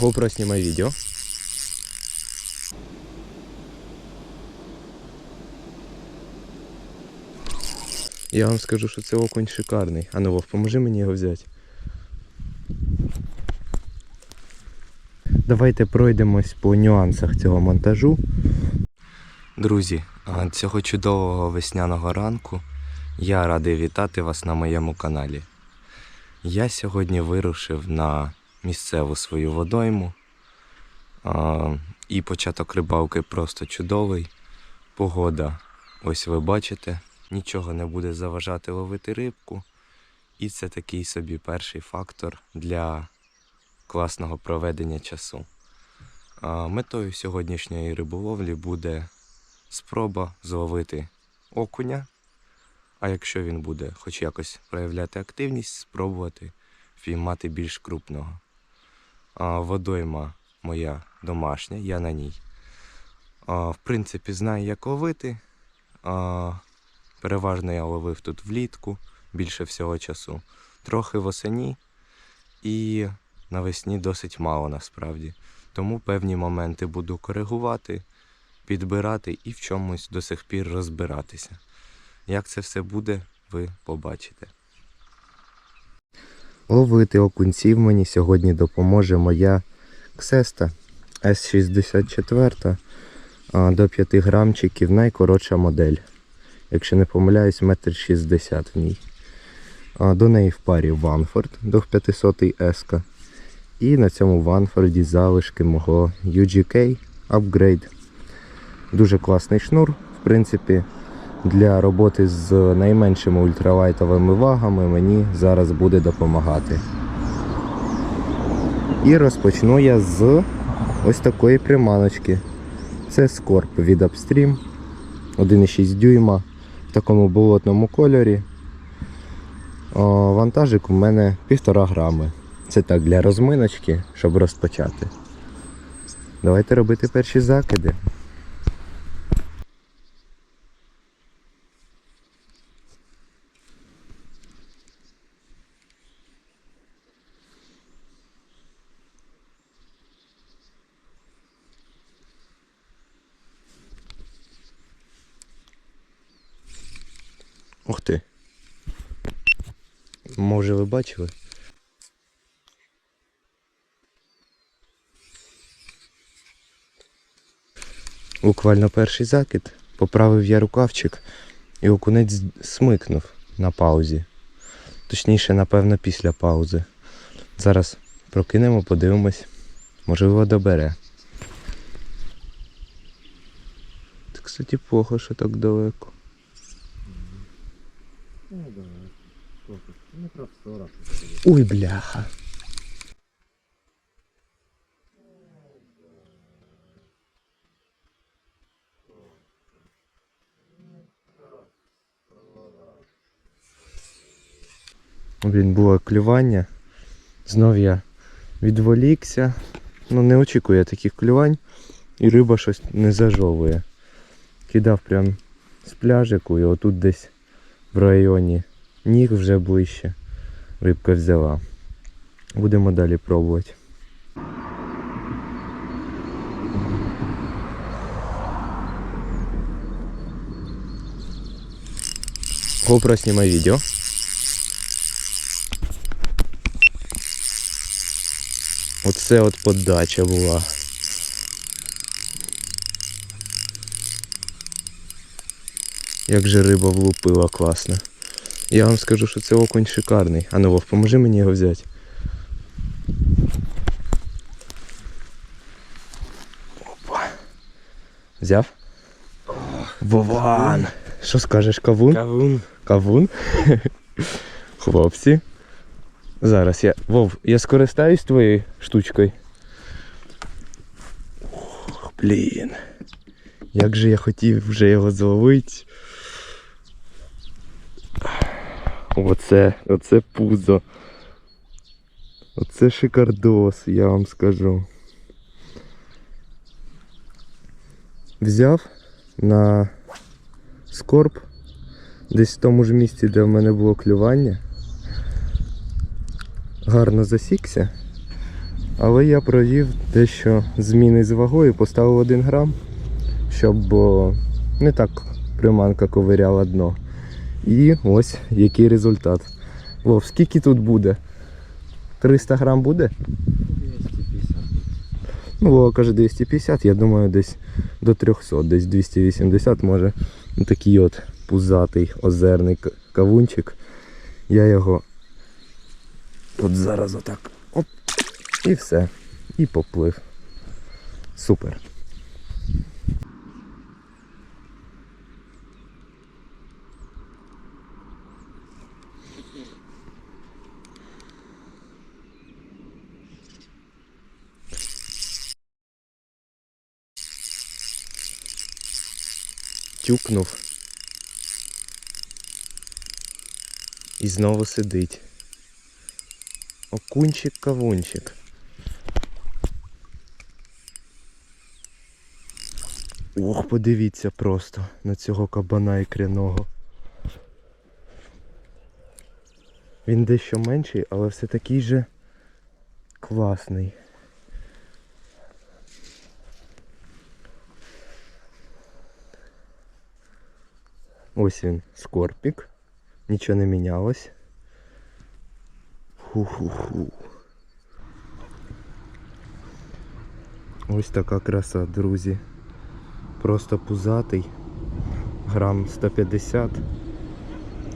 GoPro снимай видео. Я вам скажу, що це окунь шикарний. А ну Вов, поможи мені його взяти. Давайте пройдемось по нюансах цього монтажу. Друзі, цього чудового весняного ранку я радий вітати вас на моєму каналі. Я сьогодні вирушив на місцеву свою водойму. А, і початок рибалки просто чудовий. Погода, ось ви бачите, нічого не буде заважати ловити рибку. І це такий собі перший фактор для класного проведення часу. А, метою сьогоднішньої риболовлі буде спроба зловити окуня. А якщо він буде хоч якось проявляти активність, спробувати впіймати більш крупного. Водойма моя домашня, я на ній. В принципі, знаю, як ловити. Переважно я ловив тут влітку, більше всього часу. Трохи восені і навесні досить мало насправді. Тому певні моменти буду коригувати, підбирати і в чомусь до сих пір розбиратися. Як це все буде, ви побачите. Ловити окунців мені сьогодні допоможе моя ксеста S64 до 5 грамчиків найкоротша модель. Якщо не помиляюсь, метр 60 в ній. До неї в парі Ванфорд до 500 S. І на цьому Ванфорді залишки мого UGK Upgrade. Дуже класний шнур, в принципі, для роботи з найменшими ультралайтовими вагами мені зараз буде допомагати. І розпочну я з ось такої приманочки. Це скорп від Upstream 1,6 дюйма в такому болотному кольорі. Вантажик у мене 1,5 грами. Це так для розминочки, щоб розпочати. Давайте робити перші закиди. Ух ти. Може ви бачили? Буквально перший закид, поправив я рукавчик і окунець смикнув на паузі. Точніше, напевно, після паузи. Зараз прокинемо, подивимось, може його добере. Це, кстати, плохо, що так далеко. Ой, бляха. Блін, було клювання. Знов я відволікся. Ну не очікую я таких клювань. І риба щось не зажовує. Кидав прям з пляжику і отут десь в районі ніг вже ближче. Рибка взяла. Будемо далі пробувати. GoPro снимай видео. Оце от подача була. Як же риба влупила класно. Я вам скажу, що це окунь шикарний. А ну Вов, поможи мені його взяти. Опа. Взяв? Вован! Що скажеш, кавун? Кавун. Кавун? Хлопці. Зараз я. Вов, я скористаюсь твоєю штучкою. Ух, блін. Як же я хотів вже його зловити. Оце, оце пузо. Оце шикардос, я вам скажу. Взяв на скорб, десь в тому ж місці, де в мене було клювання. Гарно засікся. Але я провів дещо зміни з вагою, поставив 1 грам, щоб не так приманка ковиряла дно. І ось який результат. Вов, скільки тут буде? 300 грам буде? 250. Ну, Вова каже 250, я думаю, десь до 300, десь 280 може. Ну, такий от пузатий озерний кавунчик. Я його от зараз отак. Оп. І все. І поплив. Супер. Тюкнув. І знову сидить. Окунчик кавунчик. Ох, подивіться просто на цього кабана ікряного. Він дещо менший, але все такий же класний. Ось він, скорпік. Нічого не мінялось. Ху-ху-ху. Ось така краса, друзі. Просто пузатий. Грам 150.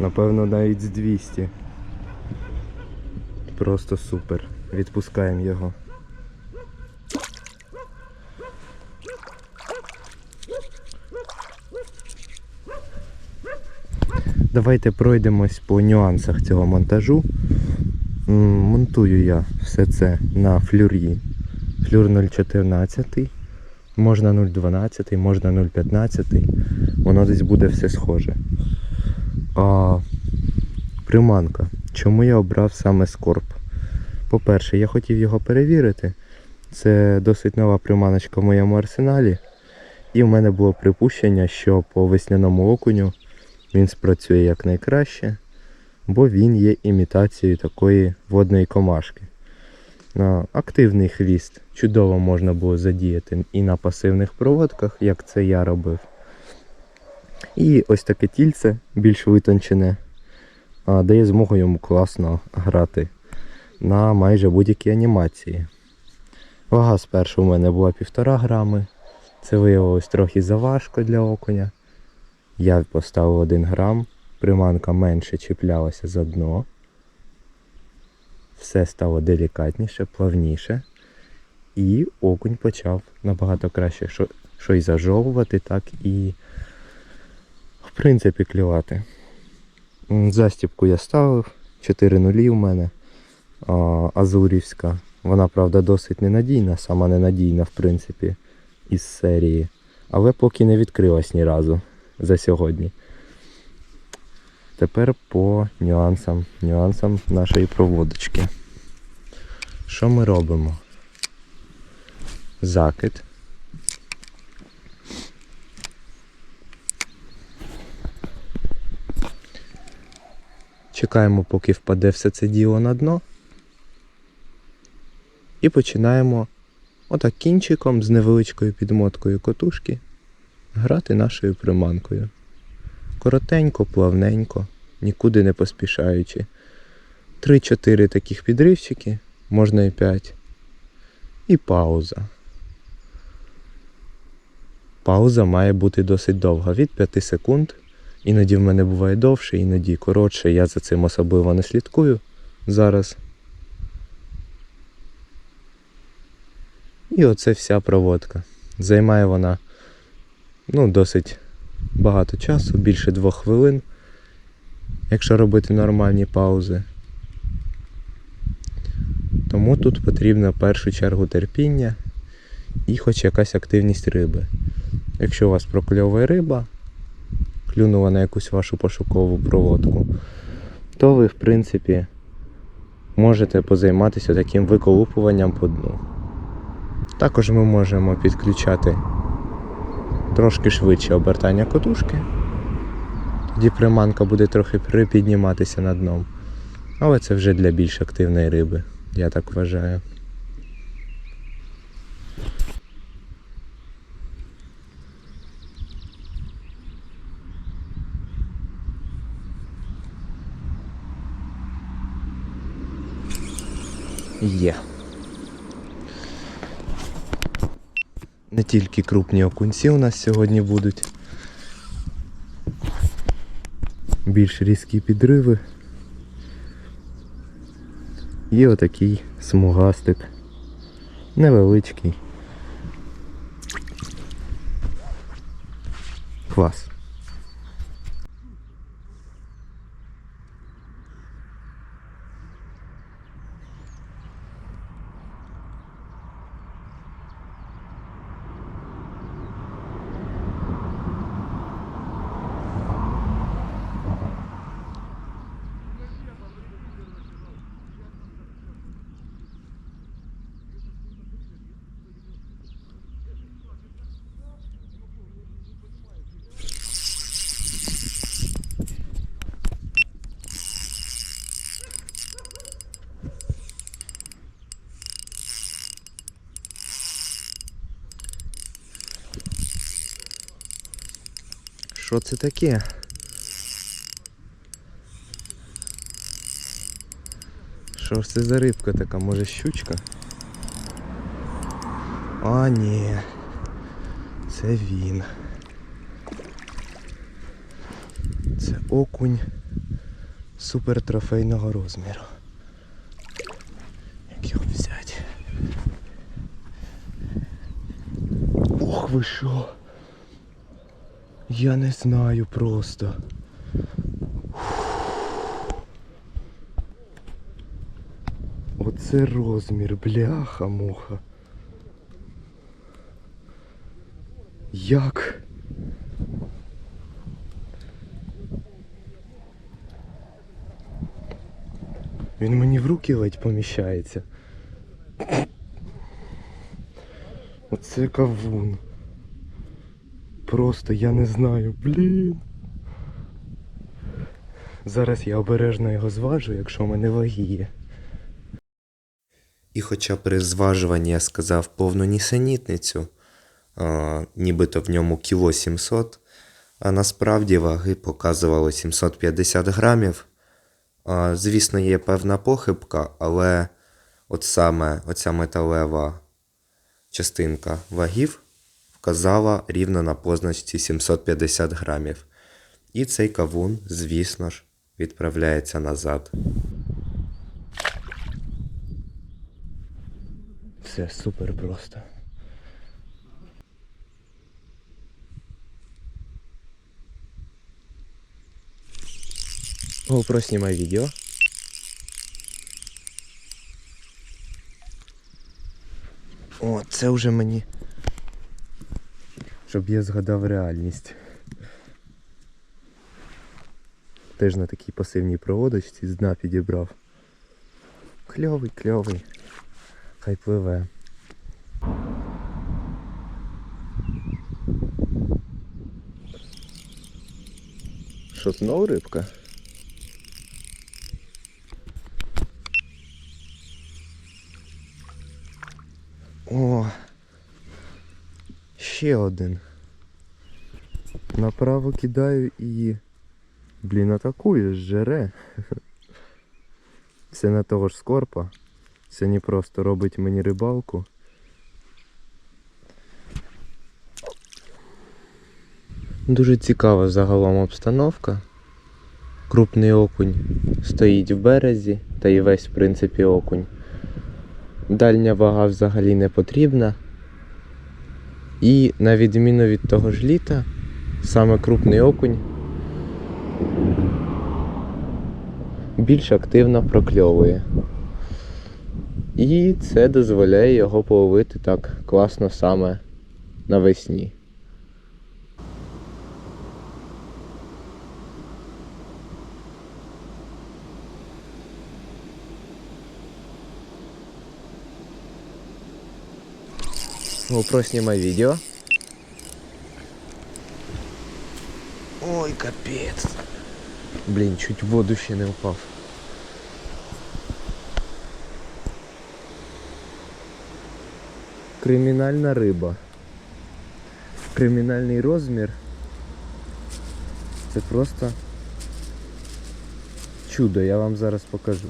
Напевно навіть з 200. Просто супер. Відпускаємо його. Давайте пройдемось по нюансах цього монтажу. Монтую я все це на флюрі. Флюр 0,14, можна 0,12, можна 0,15. Воно десь буде все схоже. А, приманка. Чому я обрав саме скорб? По-перше, я хотів його перевірити. Це досить нова приманочка в моєму арсеналі. І в мене було припущення, що по весняному окуню він спрацює якнайкраще, бо він є імітацією такої водної комашки. На активний хвіст чудово можна було задіяти і на пасивних проводках, як це я робив. І ось таке тільце більш витончене, дає змогу йому класно грати на майже будь-якій анімації. Вага спершу в мене була 1,5 грами. Це виявилось трохи заважко для окуня. Я поставив 1 грам, приманка менше чіплялася за дно. Все стало делікатніше, плавніше. І окунь почав набагато краще що, що й зажовувати, так і в принципі клювати. Застіпку я ставив, 4 нулі в мене. А, Азурівська. Вона, правда, досить ненадійна, сама ненадійна, в принципі, із серії. Але поки не відкрилась ні разу за сьогодні. Тепер по нюансам, нюансам нашої проводочки. Що ми робимо? Закид. Чекаємо, поки впаде все це діло на дно. І починаємо отак кінчиком з невеличкою підмоткою котушки грати нашою приманкою. Коротенько, плавненько, нікуди не поспішаючи. Три-чотири таких підривчики, можна і п'ять. І пауза. Пауза має бути досить довга, від 5 секунд. Іноді в мене буває довше, іноді коротше. Я за цим особливо не слідкую зараз. І оце вся проводка. Займає вона ну, досить багато часу, більше двох хвилин, якщо робити нормальні паузи. Тому тут потрібно в першу чергу терпіння і хоч якась активність риби. Якщо у вас прокльовує риба, клюнула на якусь вашу пошукову проводку, то ви, в принципі, можете позайматися таким виколупуванням по дну. Також ми можемо підключати трошки швидше обертання котушки. Тоді приманка буде трохи припідніматися на дном. Але це вже для більш активної риби, я так вважаю. Є. Yeah. Не тільки крупні окунці у нас сьогодні будуть. Більш різкі підриви. І отакий смугастик. Невеличкий. Клас. Що це таке? Що ж це за рибка така? Може щучка? А, ні. Це він. Це окунь супертрофейного розміру. Як його взяти? Ох ви що? Я не знаю просто. Оце розмір, бляха-муха. Як? Він мені в руки ледь поміщається. Оце кавун. Просто я не знаю, блін. Зараз я обережно його зважу, якщо в мене ваги є. І хоча при зважуванні я сказав повну нісенітницю, а, нібито в ньому кіло 700, а насправді ваги показували 750 грамів. А, звісно, є певна похибка, але от саме оця металева частинка вагів вказала рівно на позначці 750 грамів. І цей кавун, звісно ж, відправляється назад. Все супер просто. GoPro знімай відео. О, це вже мені. Щоб я згадав реальність. Теж на такій пасивній проводочці з дна підібрав. Кльовий, кльовий. Хай пливе. Що знову рибка? О, ще один. Направо кидаю і. Блін, атакує, жере. Це на того ж скорпа. Це не просто робить мені рибалку. Дуже цікава загалом обстановка. Крупний окунь стоїть в березі, та й весь в принципі окунь. Дальня вага взагалі не потрібна. І на відміну від того ж літа, саме крупний окунь більш активно прокльовує. І це дозволяє його половити так класно саме навесні. GoPro снимай видео. Ой, капец. Блин, чуть в воду ще не упав. Кримінальна риба. Кримінальний розмір. Це просто чудо, я вам зараз покажу.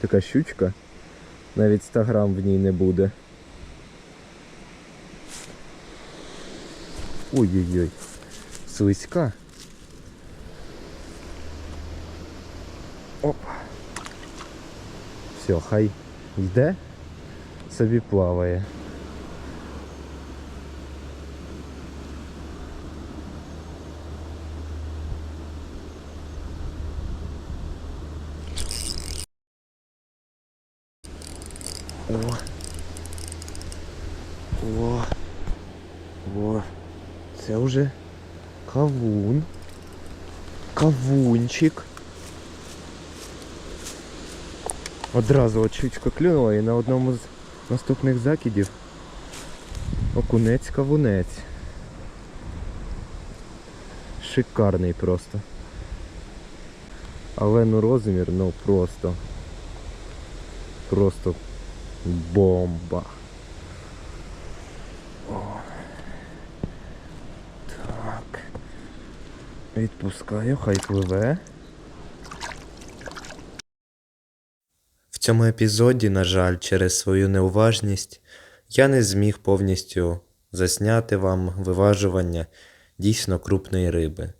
Така щучка Навіть 100 грам в ній не буде. Ой-ой-ой. Слизька. Оп. Все, хай йде, собі плаває. О. О. О. Це вже кавун. Кавунчик. Одразу от клюнула і на одному з наступних закидів окунець кавунець. Шикарний просто. Але ну розмір, ну просто. Просто бомба. О. Так. Відпускаю, хай пливе. В цьому епізоді, на жаль, через свою неуважність я не зміг повністю засняти вам виважування дійсно крупної риби.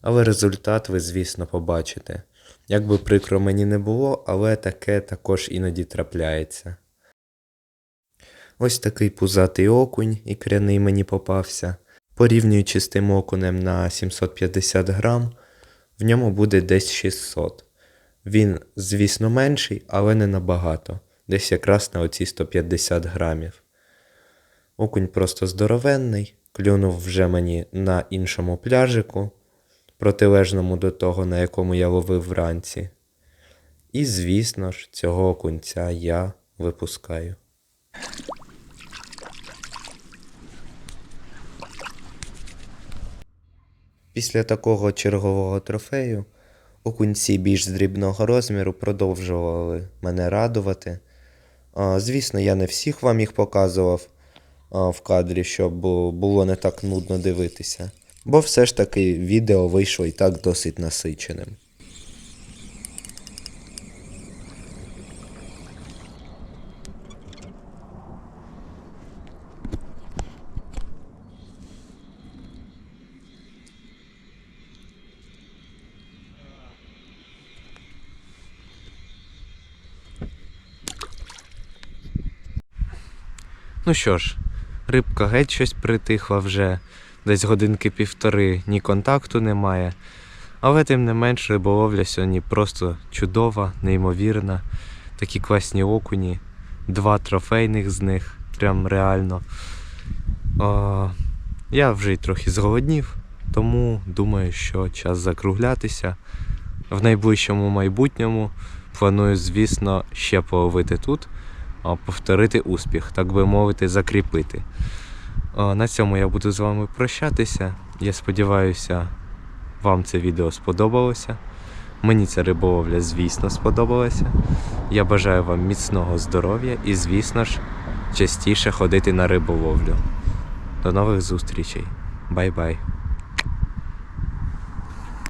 Але результат ви, звісно, побачите. Як би прикро мені не було, але таке також іноді трапляється. Ось такий пузатий окунь ікряний мені попався. Порівнюючи з тим окунем на 750 грам, в ньому буде десь 600. Він, звісно, менший, але не набагато, десь якраз на оці 150 грамів. Окунь просто здоровенний, клюнув вже мені на іншому пляжику, протилежному до того, на якому я ловив вранці. І, звісно ж, цього окунця я випускаю. Після такого чергового трофею окунці більш дрібного розміру продовжували мене радувати. Звісно, я не всіх вам їх показував в кадрі, щоб було не так нудно дивитися. Бо все ж таки відео вийшло і так досить насиченим. Ну що ж, рибка геть щось притихла вже, десь годинки півтори, ні контакту немає. Але тим не менш риболовля сьогодні просто чудова, неймовірна. Такі класні окуні, два трофейних з них, прям реально. О, я вже й трохи зголоднів, тому думаю, що час закруглятися. В найближчому майбутньому планую, звісно, ще половити тут повторити успіх, так би мовити, закріпити. На цьому я буду з вами прощатися. Я сподіваюся, вам це відео сподобалося. Мені ця риболовля, звісно, сподобалася. Я бажаю вам міцного здоров'я і, звісно ж, частіше ходити на риболовлю. До нових зустрічей. Бай-бай.